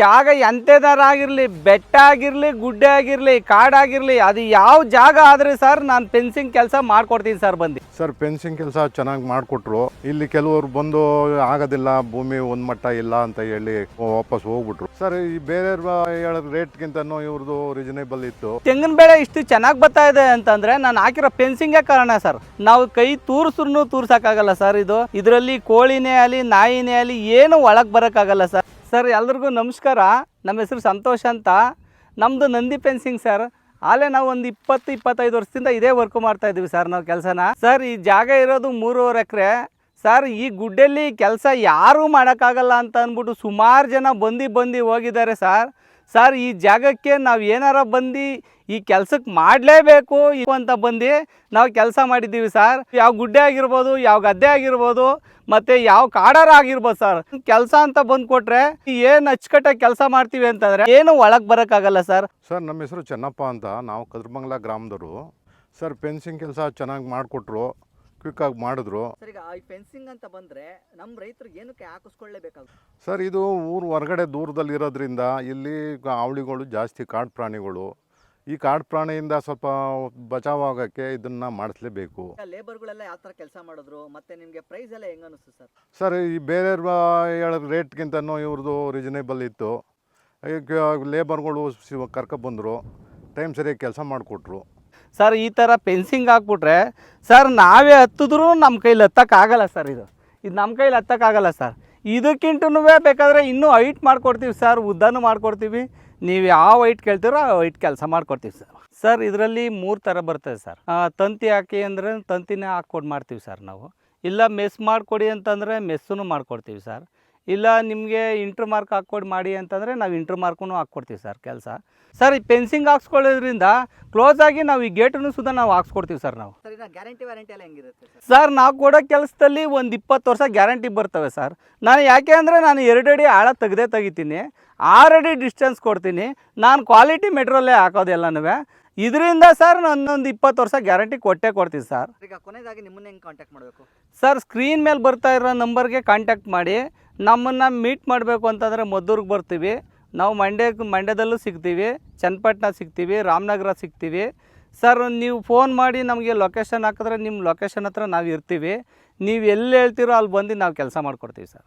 ಜಾಗ ಎಂತೆದಾರಾಗಿರ್ಲಿ ಬೆಟ್ಟ ಆಗಿರಲಿ ಗುಡ್ಡೆ ಆಗಿರಲಿ ಕಾಡಾಗಿರಲಿ ಅದು ಯಾವ ಜಾಗ ಆದ್ರೆ ಸರ್ ನಾನು ಫೆನ್ಸಿಂಗ್ ಕೆಲಸ ಮಾಡ್ಕೊಡ್ತೀನಿ ಸರ್ ಬಂದು. ಸರ್ ಫೆನ್ಸಿಂಗ್ ಕೆಲಸ ಚೆನ್ನಾಗಿ ಮಾಡಿಕೊಟ್ರು. ಇಲ್ಲಿ ಕೆಲವರು ಬಂದು ಆಗೋದಿಲ್ಲ ಭೂಮಿ ಒಂದು ಮಟ್ಟ ಇಲ್ಲ ಅಂತ ಹೇಳಿ ವಾಪಸ್ ಹೋಗ್ಬಿಟ್ರು. ಸರ್ ಈ ಬೇರೆ ರೇಟ್ಗಿಂತ ಇವ್ರದ್ದು ರೀಸನೇಬಲ್ ಇತ್ತು. ತೆಂಗಿನ ಬೆಳೆ ಇಷ್ಟು ಚೆನ್ನಾಗಿ ಬರ್ತಾ ಇದೆ ಅಂತಂದ್ರೆ ನಾನು ಹಾಕಿರೋ ಫೆನ್ಸಿಂಗೇ ಕಾರಣ ಸರ್. ನಾವು ಕೈ ತೂರಿಸ್ರು ತೂರ್ಸಕ್ಕಾಗಲ್ಲ ಸರ್ ಇದು. ಇದರಲ್ಲಿ ಕೋಳಿನೇ ಆಗಲಿ ನಾಯಿನೇ ಆಗಲಿ ಏನು ಒಳಗೆ ಬರೋಕ್ಕಾಗಲ್ಲ ಸರ್. ಸರ್, ಎಲ್ರಿಗೂ ನಮಸ್ಕಾರ. ನಮ್ಮ ಹೆಸರು ಸಂತೋಷ್ ಅಂತ. ನಮ್ಮದು ನಂದಿ ಫೆನ್ಸಿಂಗ್ ಸರ್. ಆಲೇ ನಾವು ಒಂದು ಇಪ್ಪತ್ತು, ಇಪ್ಪತ್ತೈದು ವರ್ಷದಿಂದ ಇದೇ ವರ್ಕ್ ಮಾಡ್ತಾ ಇದ್ದೀವಿ ಸರ್ ನಾವು ಕೆಲಸನ. ಸರ್, ಈ ಜಾಗ ಇರೋದು ಮೂರುವರೆ ಎಕರೆ. ಸರ್, ಈ ಗುಡ್ಡಲ್ಲಿ ಕೆಲಸ ಯಾರೂ ಮಾಡೋಕ್ಕಾಗಲ್ಲ ಅಂತ ಅಂದ್ಬಿಟ್ಟು ಸುಮಾರು ಜನ ಬಂದು ಬಂದು ಹೋಗಿದ್ದಾರೆ ಸರ್. ಸರ್, ಈ ಜಾಗಕ್ಕೆ ನಾವು ಏನಾರ ಬಂದು ಈ ಕೆಲ್ಸಕ್ಕೆ ಮಾಡಲೇಬೇಕು ಅಂತ ಬಂದು ನಾವು ಕೆಲಸ ಮಾಡಿದ್ದೀವಿ ಸರ್. ಯಾವ ಗುಡ್ಡೆ ಆಗಿರ್ಬೋದು, ಯಾವ ಗದ್ದೆ ಆಗಿರ್ಬೋದು, ಮತ್ತು ಯಾವ ಕಾಡರ ಆಗಿರ್ಬೋದು ಸರ್. ಕೆಲಸ ಅಂತ ಬಂದು ಕೊಟ್ಟರೆ ಏನು ಅಚ್ಚುಕಟ್ಟಾಗಿ ಕೆಲಸ ಮಾಡ್ತೀವಿ ಅಂತಂದರೆ ಏನು ಒಳಗೆ ಬರೋಕ್ಕಾಗಲ್ಲ ಸರ್. ಸರ್ ನಮ್ಮ ಹೆಸರು ಚೆನ್ನಪ್ಪ ಅಂತ. ನಾವು ಕದ್ರಮಂಗ್ಲ ಗ್ರಾಮದವರು. ಸರ್, ಫೆನ್ಸಿಂಗ್ ಕೆಲಸ ಚೆನ್ನಾಗಿ ಮಾಡಿಕೊಟ್ರು. ಕ್ವಿಕ್ಕಾಗಿ ಮಾಡಿದ್ರು ಸರ್ ಈಗ ಈ ಫೆನ್ಸಿಂಗ್ ಅಂತ ಬಂದರೆ ನಮ್ಮ ರೈತರಿಗೆ ಏನಕ್ಕೆ ಹಾಕಿಸ್ಕೊಳ್ಳೇಬೇಕಾಗುತ್ತೆ ಸರ್ ಇದು ಊರು ಹೊರಗಡೆ ದೂರದಲ್ಲಿ ಇರೋದ್ರಿಂದ ಇಲ್ಲಿ ಅವಳಿಗಳು ಜಾಸ್ತಿ ಕಾಡು ಪ್ರಾಣಿಗಳು ಈ ಕಾಡು ಪ್ರಾಣಿಯಿಂದ ಸ್ವಲ್ಪ ಬಚಾವಾಗೋಕ್ಕೆ ಇದನ್ನು ಮಾಡಿಸ್ಲೇಬೇಕು ಲೇಬರ್ಗಳೆಲ್ಲ ಯಾವ ಥರ ಕೆಲಸ ಮಾಡಿದ್ರು ಮತ್ತು ನಿಮಗೆ ಪ್ರೈಸ್ ಎಲ್ಲ ಹೆಂಗೆ ಅನಿಸ್ತು ಸರ್ ಸರ್ ಈ ಬೇರೆ ಹೇಳೋ ರೇಟ್ಗಿಂತನೂ ಇವ್ರದ್ದು ರೀಸನೇಬಲ್ ಇತ್ತು ಈಗ ಲೇಬರ್ಗಳು ಕರ್ಕೊಬಂದರು ಟೈಮ್ ಸರಿಯಾಗಿ ಕೆಲಸ ಮಾಡಿಕೊಟ್ರು ಸರ್ ಈ ಥರ ಪೆನ್ಸಿಂಗ್ ಹಾಕ್ಬಿಟ್ರೆ ಸರ್ ನಾವೇ ಹತ್ತಿದ್ರು ನಮ್ಮ ಕೈಲಿ ಹತ್ತಕ್ಕಾಗಲ್ಲ ಸರ್ ಇದು. ಇದು ನಮ್ಮ ಕೈಲಿ ಹತ್ತಕ್ಕಾಗಲ್ಲ ಸರ್ ಇದಕ್ಕಿಂತನೂ ಬೇಕಾದರೆ ಇನ್ನೂ ಹೈಟ್ ಮಾಡಿಕೊಡ್ತೀವಿ ಸರ್ ಉದ್ದನೂ ಮಾಡ್ಕೊಡ್ತೀವಿ. ನೀವು ಯಾವ ಹೈಟ್ ಕೇಳ್ತೀರೋ ಆ ಹೈಟ್ ಕೆಲಸ ಮಾಡಿಕೊಡ್ತೀವಿ ಸರ್ ಸರ್ ಇದರಲ್ಲಿ ಮೂರು ಥರ ಬರ್ತದೆ ಸರ್ ತಂತಿ ಹಾಕಿ ಅಂದರೆ ತಂತಿನೇ ಹಾಕ್ಕೊಂಡು ಮಾಡ್ತೀವಿ ಸರ್ ನಾವು. ಇಲ್ಲ ಮೆಸ್ ಮಾಡಿಕೊಡಿ ಅಂತಂದರೆ ಮೆಸ್ಸೂ ಮಾಡ್ಕೊಡ್ತೀವಿ ಸರ್ ಇಲ್ಲ ನಿಮಗೆ ಇಂಟ್ರ್ ಮಾರ್ಕ್ ಹಾಕ್ಕೊಡಿ ಮಾಡಿ ಅಂತಂದರೆ ನಾವು ಇಂಟ್ರ್ ಮಾರ್ಕೂ ಹಾಕ್ಕೊಡ್ತೀವಿ ಸರ್ ಕೆಲಸ. ಸರ್ ಈ ಪೆನ್ಸಿಂಗ್ ಹಾಕ್ಸ್ಕೊಳ್ಳೋದ್ರಿಂದ ಕ್ಲೋಸ್ ಆಗಿ ನಾವು ಈ ಗೇಟನ್ನು ಸುದ ನಾವು ಹಾಕ್ಸ್ಕೊಡ್ತೀವಿ ಸರ್ ನಾವು. ಗ್ಯಾರಂಟಿ ವ್ಯಾರಂಟಿ ಎಲ್ಲ ಹೆಂಗಿರುತ್ತೆ ಸರ್ ನಾವು ಕೊಡೋ ಕೆಲಸದಲ್ಲಿ ಒಂದು ಇಪ್ಪತ್ತು ವರ್ಷ ಗ್ಯಾರಂಟಿ ಬರ್ತವೆ ಸರ್ ನಾನು ಯಾಕೆ ಅಂದರೆ ನಾನು ಎರಡಡಿ ಅಡಿ ಆಳ ತೆಗೆದೇ ತೆಗಿತೀನಿ ಆರಡಿ ಅಡಿ ಡಿಸ್ಟೆನ್ಸ್ ಕೊಡ್ತೀನಿ ನಾನು ಕ್ವಾಲಿಟಿ ಮೆಟ್ರೋಲ್ಲೇ ಹಾಕೋದೆಲ್ಲನೂ ಇದರಿಂದ ಸರ್ ನನ್ನೊಂದು ಇಪ್ಪತ್ತು ವರ್ಷ ಗ್ಯಾರಂಟಿ ಕೊಟ್ಟೇ ಕೊಡ್ತೀನಿ ಸರ್ ಈಗ ಕೊನೆಯದಾಗಿ ನಿಮ್ಮನ್ನ ಹೆಂಗೆ ಕಾಂಟ್ಯಾಕ್ಟ್ ಮಾಡಬೇಕು? ಸರ್ ಸ್ಕ್ರೀನ್ ಮೇಲೆ ಬರ್ತಾ ಇರೋ ನಂಬರ್ಗೆ ಕಾಂಟ್ಯಾಕ್ಟ್ ಮಾಡಿ. ನಮ್ಮನ್ನು ಮೀಟ್ ಮಾಡಬೇಕು ಅಂತಂದರೆ ಮದ್ದೂರಿಗೆ ಬರ್ತೀವಿ. ನಾವು ಮಂಡ್ಯಕ್ಕೆ ಮಂಡ್ಯದಲ್ಲೂ ಸಿಗ್ತೀವಿ. ಚನ್ನಪಟ್ಟಣ ಸಿಗ್ತೀವಿ, ರಾಮನಗರ ಸಿಗ್ತೀವಿ. ಸರ್ ನೀವು ಫೋನ್ ಮಾಡಿ ನಮಗೆ ಲೊಕೇಶನ್ ಹಾಕಿದ್ರೆ ನಿಮ್ಮ ಲೊಕೇಶನ್ ಹತ್ರ ನಾವು ಇರ್ತೀವಿ. ನೀವು ಎಲ್ಲಿ ಹೇಳ್ತೀರೋ ಅಲ್ಲಿ ಬಂದು ನಾವು ಕೆಲಸ ಮಾಡಿಕೊಡ್ತೀವಿ ಸರ್